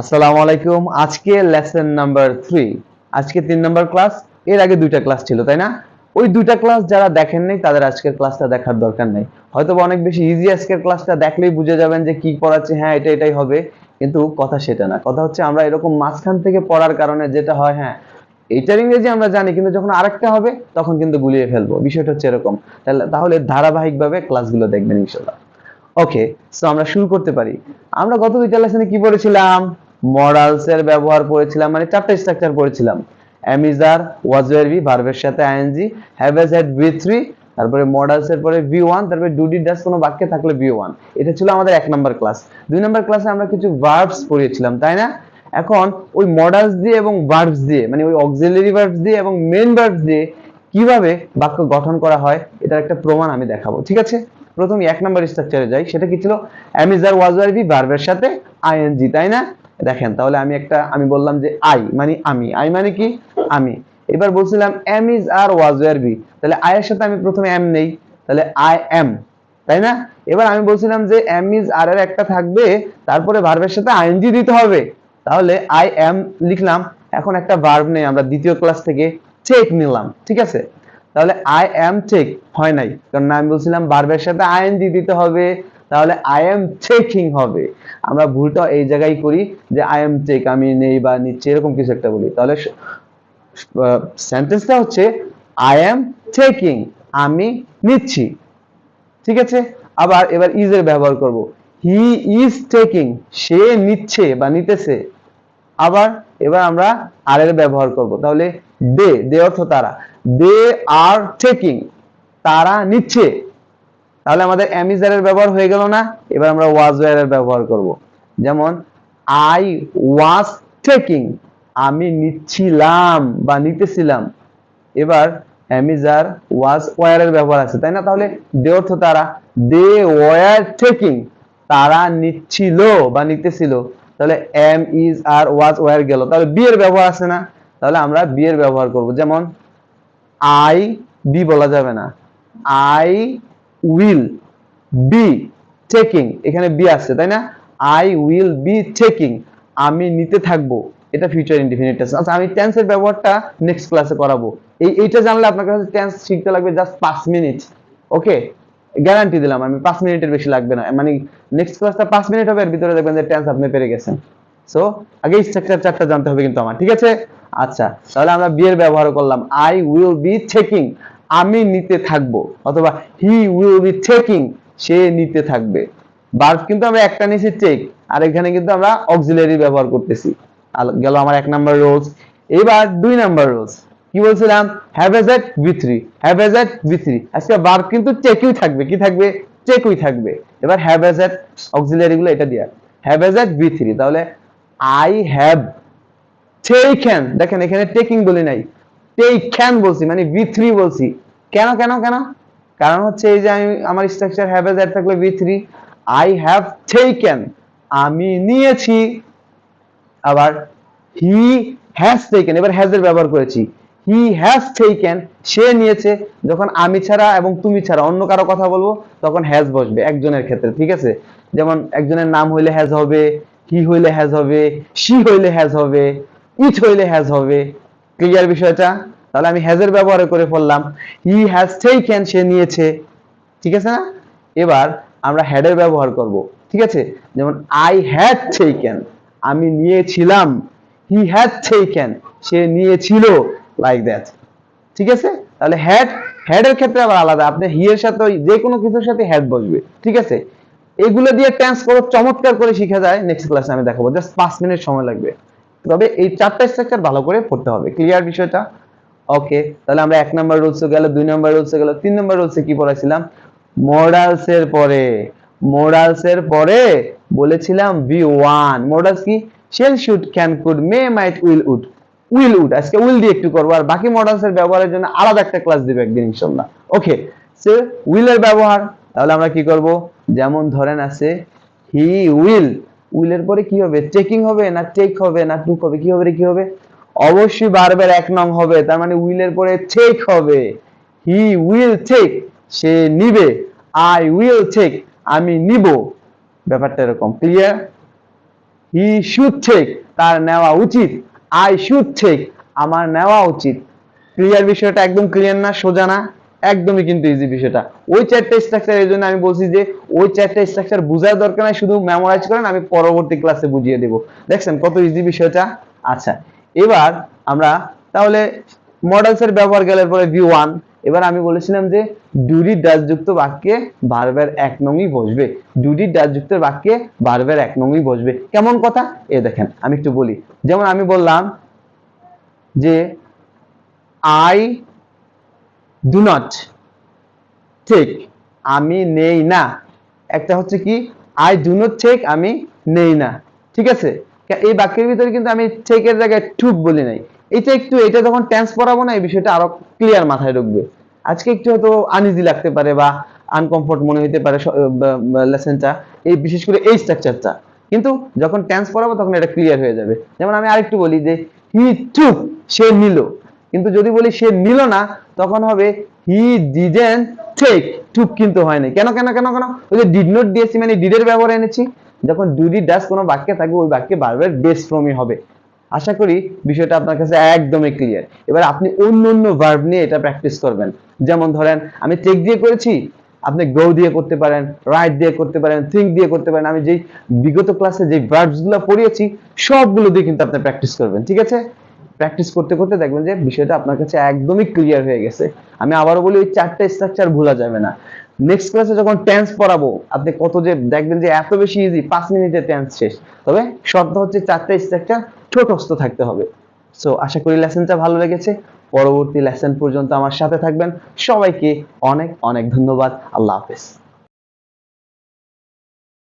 আসসালামু আলাইকুম। আজকে লেসন নাম্বার থ্রি আজকে তিন নাম্বার ক্লাস এর আগে দুইটা ক্লাস ছিল, তাই না? ওই দুইটা ক্লাস যারা দেখেন নাই, তাদের আজকের ক্লাসটা দেখার দরকার নেই। হয়তো অনেক বেশি ইজি আজকের ক্লাসটা দেখলেই বুঝে যাবেন যে কি পড়াচ্ছে হ্যাঁ এটা এটাই হবে। কিন্তু কথা সেটা না। কথা হচ্ছে আমরা এরকম মাঝখান থেকে পড়ার কারণে যেটা হয় হ্যাঁ এইটার ইংরেজি আমরা জানি, কিন্তু যখন আরেকটা হবে, তখন কিন্তু গুলিয়ে ফেলব। বিষয়টা হচ্ছে এরকম। তাহলে তাহলে ধারাবাহিকভাবে ক্লাসগুলো দেখবেন ইনশাল্লাহ ওকে সো আমরা শুরু করতে পারি। আমরা গত দুইটা লেসনে কি পড়েছিলাম? মডালস এর ব্যবহার পড়েছিলাম মানে চারটা স্ট্রাকচার পড়েছিলাম। অ্যামিজার ওয়াজ ওয়ার বি ভার্বের সাথে ING have has had V three তারপরে মডালস এর পরে ভি ওয়ান তারপরে ডুডি ডাস কোনো বাক্যে থাকলে ভি ওয়ান এটা ছিল আমাদের এক নম্বর ক্লাস দুই নম্বর ক্লাসে আমরা কিছু ভার্বস পড়িয়েছিলাম, তাই না? এখন ওই মডালস দিয়ে এবং ভার্বস দিয়ে মানে ওই অক্সিলারি ভার্বস দিয়ে এবং মেন ভার্বস দিয়ে কীভাবে বাক্য গঠন করা হয়, এটার একটা প্রমাণ আমি দেখাবো, ঠিক আছে? প্রথমে এক নম্বর স্ট্রাকচারে যাই, সেটা কি ছিল? অ্যামিজার ওয়াজ ওয়ার বি ভার্বের সাথে আইএনজি তাই না? দেখেন, তাহলে আমি একটা, আমি বললাম যে আই মানে আমি। আই মানে কি? আমি। এবার বলছিলাম am is are was be তাহলে আই এর সাথে আমি প্রথমে এম নেই, তাহলে আই এম তাই না? এবার আমি বলছিলাম যে এম ইজ আর এর একটা থাকবে, তারপরে ভার্বের সাথে আইএনজি দিতে হবে। তাহলে আই এম লিখলাম, এখন একটা ভার্ব নেই, আমরা দ্বিতীয় ক্লাস থেকে চেক নিলাম, ঠিক আছে? তাহলে আই এম চেক হয় নাই। কারণ আমি বলছিলাম ভার্বের সাথে আইএনজি দিতে হবে, তাহলে আই এম চেকিং হবে। আমরা ভুলটা এই জায়গায় করি যে আই এম চেক আমি নেই বা নিচ্ছি, এরকম কিছু একটা বলি। তাহলে সেন্টেন্সটা হচ্ছে আই এম চেকিং আমি নিচ্ছি। ঠিক আছে? আবার এবার ইজ এর ব্যবহার করব। হি ইজ টেকিং সে নিচ্ছে বা নিতেছে। আবার এবার আমরা আর এর ব্যবহার করব। তাহলে দে দে অর্থ তারা। দে আর টেকিং তারা নিচ্ছে। তাহলে আমাদের অ্যামিজার এর ব্যবহার হয়ে গেল না? এবার আমরা ওয়াজ এর ব্যবহার করব। যেমন আই ওয়াজ টেকিং আমি নিচ্ছিলাম বা নিতেছিলাম। এবার অ্যামিজার ওয়াজ ওয়ার এর ব্যবহার আছে, তাই না? তাহলে দে অর্থ তারা। দে ওয়ার টেকিং তারা নিচ্ছিল বা নিতেছিল। তাহলে am is are was were গেল। তাহলে বি এর ব্যবহার আছে না? তাহলে আমরা বি এর ব্যবহার করব। যেমন আই বি বলা যাবে না। I will be taking. এখানে বি আসছে তাই না? I will be taking. আমি নিতে থাকব। এটা ফিউচার ইনডিফিনিট টেন্স। আচ্ছা আমি টেন্সের ব্যবহারটা নেক্সট ক্লাসে করাবো। এই, এইটা জানলে আপনার কাছে টেন্স শিখতে লাগবে জাস্ট পাঁচ মিনিট। ওকে? গ্যারান্টি দিলাম আমি, পাঁচ মিনিটের বেশি লাগবে না। মানে নেক্সট ক্লাসটা পাঁচ মিনিট হবে, এর ভিতরে দেখবেন যে টেন্স আপনি পেরে গেছেন। সো আগে স্ট্রাকচার চারটা জানতে হবে কিন্তু আমার, ঠিক আছে? আচ্ছা তাহলে আমরা বিয়ের ব্যবহার করলাম। আই উইল বি টেকিং আমি নিতে থাকব। অথবা হি উইল বি টেকিং সে নিতে থাকবে। ভার্ব কিন্তু আমরা একটা নিছি টেক আর এখানে কিন্তু আমরা অক্সিলারি ব্যবহার করতেছি। গেল আমার এক নাম্বার রোলস এবার দুই নাম্বার রোলস কি বলছিলাম? Have has at V three have has at V three আজকে ভার্ব কিন্তু টেকই থাকবে। কি থাকবে? টেকই থাকবে। এবার হ্যাভ এজ এট অক্সিলারি গুলো এটা দিয়া। Have has at V three তাহলে আই হ্যাভ টেকেন দেখেন, এখানে টেকিং বলি নাই। টেকেন বলছি মানে বি থ্রি বলছি। কেন কেন কেন? কারণ হচ্ছে এই যে আমি, আমার স্ট্রাকচার হ্যাভ এজ থাকলে V three I have taken আমি নিয়েছি। আবার হি হ্যাজ টেকেন এবার হ্যাজ এর ব্যবহার করেছি। হি হ্যাজ টেকেন সে নিয়েছে। যখন আমি ছাড়া এবং তুমি ছাড়া, অন্য কারও কথা বলব, তখন হ্যাজ বসবে একজনের ক্ষেত্রে, ঠিক আছে? যেমন একজনের নাম হইলে হ্যাজ হবে হি হইলে হ্যাজ হবে শি হইলে হ্যাজ হবে। ইট হইলে হ্যাজ হবে। ক্লিয়ার বিষয়টা? তাহলে আমি হ্যাজের ব্যবহার করে ফেললাম। হি হ্যাজ টেকেন সে নিয়েছে। ঠিক আছে না? এবার আমরা হ্যাডের ব্যবহার করব। ঠিক আছে? যেমন আই হ্যাড টেকেন আমি নিয়েছিলাম। হি হ্যাড টেকেন সে নিয়েছিল। লাইক দ্যাট ঠিক আছে? তাহলে হ্যাড হ্যাড এর ক্ষেত্রে আবার আলাদা। আপনি হি এর সাথে যে কোনো কিছুর সাথে হ্যাড বসবে। ঠিক আছে? এগুলো দিয়ে টেন্স করো চমৎকার করে শিখা যায়। নেক্সট ক্লাসে আমি দেখাবো। জাস্ট পাঁচ মিনিট সময় লাগবে। তবে এই চারটা স্ট্রাকচার ভালো করে পড়তে হবে। ক্লিয়ার বিষয়টা? ওকে তাহলে আমরা এক নাম্বার রুলসে গেল, দুই নাম্বার রুলসে গেল, তিন নাম্বার রুলসে কি পড়াছিলাম মোডালস এর পরে মোডালস এর পরে বলেছিলাম ভি ওয়ান মোডালস কি? Shall should can could may might will would will would আজকে উইল দিয়ে একটু করব, আর বাকি মডেলস এর ব্যবহারের জন্য আলাদা একটা ক্লাস দিবে একদিন ইনশাল্লাহ ওকে সে উইল এর ব্যবহার, তাহলে আমরা কি করব? যেমন ধরেন আছে হি উইল উইলের পরে কি হবে? চেকিং হবে না টেক হবে না টুক হবে? কি হবে রে, কি হবে? অবশ্যই বারবার এক নং হবে, তার মানে উইলের পরে টেক হবে। হি উইল টেক সে নিবে। আই উইল টেক আমি নিব। ব্যাপারটা এরকম ক্লিয়ার হি শুড টেক তার নেওয়া উচিত। আই শুড টেক আমার নেওয়া উচিত। ক্লিয়ার বিষয়টা একদম ক্লিয়ার না, সোজা না? একদমই কিন্তু ইজি বিষয়টা। ওই চারটা স্ট্রাকচার এই জন্য আমি বলছি যে, ওই চারটা স্ট্রাকচার বোঝার দরকার নাই, শুধু মেমোরাইজ করেন, আমি পরবর্তী ক্লাসে বুঝিয়ে দেব। দেখছেন কত ইজি বিষয়টা আচ্ছা এবার আমরা তাহলে মডেলস এর ব্যবহার গেলের পরে ভি ওয়ান এবার আমি বলেছিলাম যে ডুডি ডাস যুক্ত বাক্যে ভার্বের এক নংই বসবে। ডুডি ডাস যুক্ত বাক্যে ভার্বের এক নংই বসবে। কেমন কথা? এ দেখেন, আমি একটু বলি। যেমন আমি বললাম যে আই ডু নট ঠিক আমি নেই না। একটা হচ্ছে কি? আই ডু নট টেক আমি নেই না। ঠিক আছে? এই বাক্যের ভিতরে কিন্তু আমি টেকের জায়গায় টুক বলি নাই। এটা একটু এটা যখন টেন্স পড়াবো না, এই বিষয়টা আরও ক্লিয়ার মাথায় ঢুকবে। আজকে একটু হয়তো আনইজি লাগতে পারে বা আনকমফোর্ট মনে হতে পারে লেসনটা এই বিশেষ করে এই স্ট্রাকচারটা কিন্তু যখন টেন্স পড়াবো, তখন এটা ক্লিয়ার হয়ে যাবে। যেমন আমি আরেকটু বলি যে হি টুক সে নিল। কিন্তু যদি বলি সে নিল না, তখন হবে হি ডিডেন্ট টেক টুক কিন্তু হয়নি। কেন কেন কেন কেন? ওই যে ডিড নট দিয়েছি মানে ডিডের ব্যবহার এনেছি। যখন ডুডি ডাস কোনো বাক্যে থাকবে, ওই বাক্যে বারবার বেস ফ্রমই হবে। আশা করি বিষয়টা আপনার কাছে একদমই ক্লিয়ার এবার আপনি অন্য অন্য ভার্ব নিয়ে এটা প্র্যাকটিস করবেন। যেমন ধরেন, আমি টেক দিয়ে করেছি, আপনি গো দিয়ে করতে পারেন রাইট দিয়ে করতে পারেন থিঙ্ক দিয়ে করতে পারেন। আমি যেই বিগত ক্লাসে যে ভার্বসগুলো পড়িয়েছি, সবগুলো দিয়ে কিন্তু আপনি প্র্যাকটিস করবেন, ঠিক আছে? প্র্যাকটিস করতে করতে দেখবেন যে বিষয়টা আপনার কাছে একদমই ক্লিয়ার হয়ে গেছে। আমি আবারও বলি, ওই চারটা স্ট্রাকচার ভোলা যাবে না। নেক্সট ক্লাসে যখন টেন্স পড়াবো, আপনি কত যে দেখবেন যে এত বেশি ইজি পাঁচ মিনিটে টেন্স শেষ। তবে শর্ত হচ্ছে চারটা স্ট্রাকচার ছোটস্থ থাকতে হবে। সো আশা করি লেসনটা ভালো লেগেছে। পরবর্তী লেসন পর্যন্ত আমার সাথে থাকবেন। সবাইকে অনেক অনেক ধন্যবাদ। আল্লাহ হাফেজ।